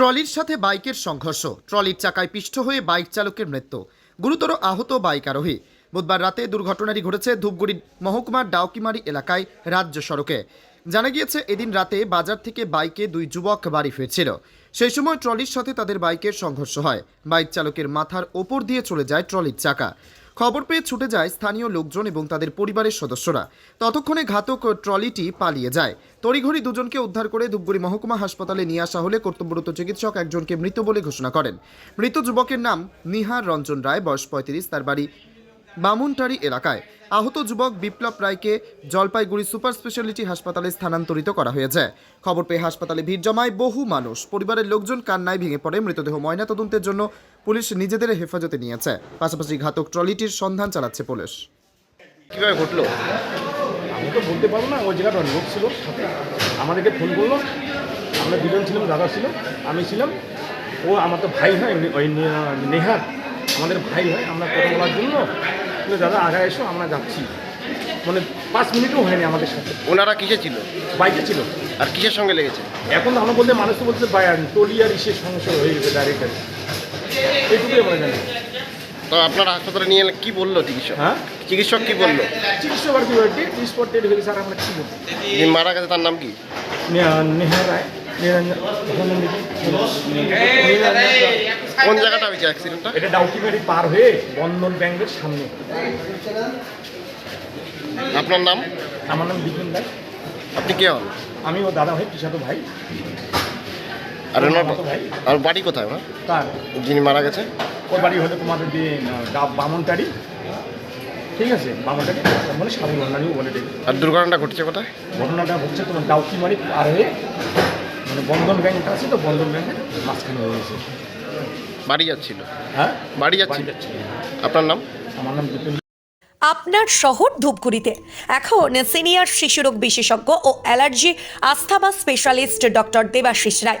ট্রলির সাথে বাইকের সংঘর্ষ। ট্রলির চাকায় পিষ্ট হয়ে বাইক চালকের মৃত্যু। গুরুতর আহত বাইক আরোহী। বুধবার রাতে দুর্ঘটনাটি ঘটেছে ধূপগুড়ি মহকুমার ডাউকিমারি এলাকায় রাজ্য সড়কে। জানা গিয়েছে, এদিন রাতে বাজার থেকে বাইকে দুই যুবক বাড়ি ফিরছিল। সেই সময় ট্রলির সাথে তাদের বাইকের সংঘর্ষ হয়। বাইক চালকের মাথার ওপর দিয়ে চলে যায় ট্রলির চাকা। খবর পেয়ে ছুটে যায় স্থানীয় লোকজন এবং তাদের পরিবারের সদস্যরা। ততক্ষণে ঘাতক ট্রলিটি পালিয়ে যায়। তড়িঘড়ি দুজনকে উদ্ধার করে ধূপগুড়ি মহকুমা হাসপাতালে নিয়ে আসা হলে কর্তব্যরত চিকিৎসক একজনকে মৃত বলে ঘোষণা করেন। মৃত যুবকের নাম নিহার রঞ্জন রায়, বয়স পঁয়ত্রিশ, তার বাড়ি বামুনটারি এলাকায়। আহত যুবক বিপ্লব রায়কে জলপাইগুড়ি সুপার স্পেশালিটি হাসপাতালে স্থানান্তরিত করা হয়েছে। খবর পেয়ে হাসপাতালে ভিড় জমায় বহু মানুষ। পরিবারের লোকজন কান্নায় ভেঙে পড়ে। মৃতদেহ ময়নাতদন্তের জন্য পুলিশ নিজেদের হেফাজতে নিয়েছে। পাশাপাশি ঘাতক ট্রলিটির সন্ধান চালাচ্ছে পুলিশ। কীভাবে ঘটলো? আমি তো বলতে পারব না ওই জায়গাটা লোক ছিল। আমাদেরকে ফোন করল। আমরা দুজন ছিলাম দাদা ছিল আমি ছিলাম। ও আমার তো ভাই হয় ওই নেহার আমাদের ভাই হয় আমরা কথা বলার জন্য। দাদা আগে এসো আমরা যাচ্ছি। মানে পাঁচ মিনিটও হয়নি আমাদের সাথে। ওনারা কিসে ছিল? বাইকে ছিল। আর কিসের সঙ্গে লেগেছে? এখন তো আমরা বলতে মানুষ তো বলতে বায়ান টলি আর ইসের সমস্যা হয়ে গেছে ডাইরেক্ট এইটুকুই আমরা জানি তো আপনারা হাসপাতালে নিয়ে এলে কি বলল চিকিৎসক? হ্যাঁ? চিকিৎসক কি বলল? চিকিৎসক আর কি হয়েছে স্পট হয়ে গেছে আমরা কী বলব যিনি মারা গেছে তার নাম কি? নেহা রায় কোন জায়গাটা হয়েছে অ্যাক্সিডেন্টটা এটা ডাউকিমারি পার হয়ে বন্ধন ব্যাংকের সামনে। আপনার নাম? আমার নাম বিপিন দাস আপনি কে হন? আমি ও দাদা ভাই পিসাতো ভাই। আর ওনার আর বাড়ি কোথায় ওনার? তার। যিনি মারা গেছে ওর বাড়ি হলো তোমাদের বামনটারি। ঠিক আছে? বামনটারি মানে সাধু বন্ধানিও বলে দেখি আর দুর্ঘটনাটা ঘটেছে কোথায়? ঘটনাটা হচ্ছে তোমার ডাউকিমারি পার। হয়ে মানে বন্ধন ব্যাংকটা আছে তো বন্ধন ব্যাংকের মাঝখানে হয়ে গেছে। বাড়ি যাচ্ছিল? হ্যাঁ? বাড়ি যাচ্ছিল? আপনার নাম? আমার নাম বিপিন আপনার শহর ধূপগুড়িতে। এখন সিনিয়র শিশুরোগ বিশেষজ্ঞ ও allergy asthma specialist doctor Debashis Roy.